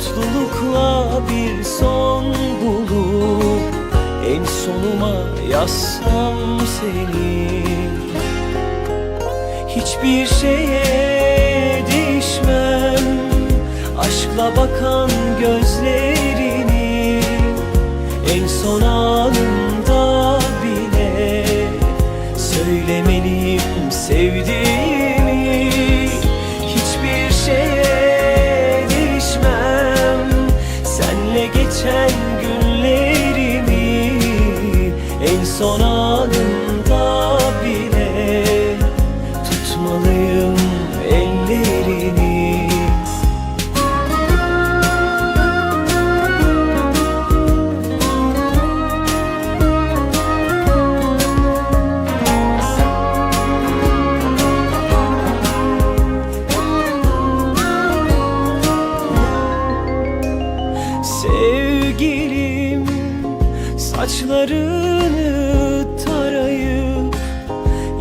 Mutlulukla bir son bulup En sonuma yazsam seni. Hiçbir şeye değişmem Aşkla bakan gözlerini En son anında son bile Tutmalıyım ellerini. Sevgilim saçlarını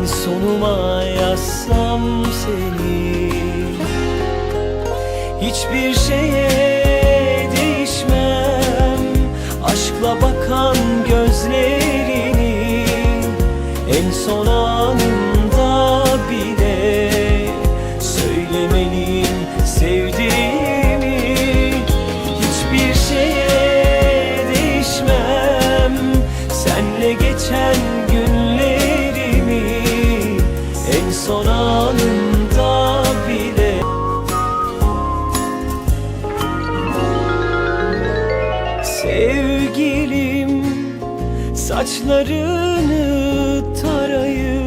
En sonuma yazsam seni. Hiçbir şeye değişmem. Aşkla bakan gözlerini sevgilim Saçlarını tarayıp